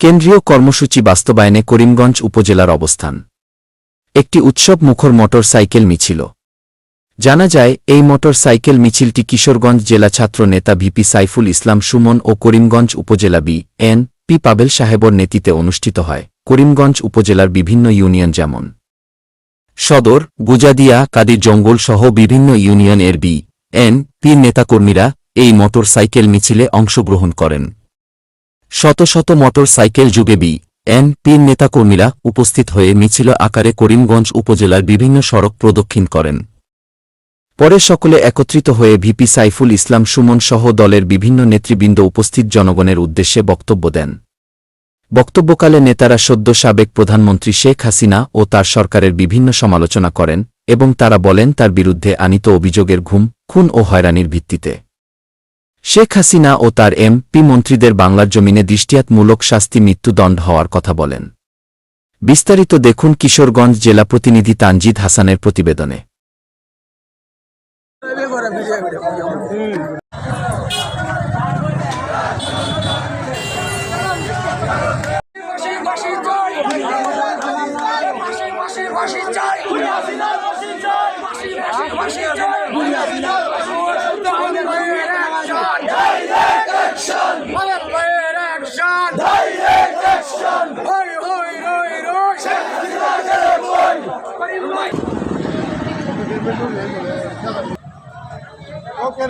কেন্দ্রীয় কর্মসূচি বাস্তবায়নে করিমগঞ্জ উপজেলার অবস্থান। একটি উৎসব মুখর মোটর সাইকেল মিছিল। জানা যায়, এই মোটর সাইকেল মিছিলটি কিশোরগঞ্জ জেলা ছাত্র নেতা ভিপি সাইফুল ইসলাম সুমন ও করিমগঞ্জ উপজেলা বি এন পি পাবেল সাহেবর নেতৃত্বে অনুষ্ঠিত হয়। করিমগঞ্জ উপজেলার বিভিন্ন ইউনিয়ন যেমন সদর, গুজাদিয়া, কাদির জঙ্গল সহ বিভিন্ন ইউনিয়নের বি এন পির নেতাকর্মীরা এই মোটর সাইকেল মিছিলে অংশগ্রহণ করেন। শত শত মোটর সাইকেল যুগে বি, এন, পির নেতাকর্মীরা উপস্থিত হয়ে মিছিল আকারে করিমগঞ্জ উপজেলার বিভিন্ন সড়ক প্রদক্ষিণ করেন। পরে সকলে একত্রিত হয়ে ভিপি সাইফুল ইসলাম সুমন সহ দলের বিভিন্ন নেতৃবৃন্দ উপস্থিত জনগণের উদ্দেশ্যে বক্তব্য দেন। বক্তব্যকালে নেতারা সদ্য সাবেক প্রধানমন্ত্রী শেখ হাসিনা ও তার সরকারের বিভিন্ন সমালোচনা করেন এবং তারা বলেন তার বিরুদ্ধে আনিত অভিযোগের ঘুম, খুন ও হয়রানির ভিত্তিতে। শেখ হাসিনা ও তার এমপি মন্ত্রীদের বাংলার জমিনে দৃষ্টিয়াতমূলক শাস্তি মৃত্যুদণ্ড হওয়ার কথা বলেন বিস্তারিত দেখুন কিশোরগঞ্জ জেলা প্রতিনিধি তানজিদ হাসানের প্রতিবেদনে চাই ஓகே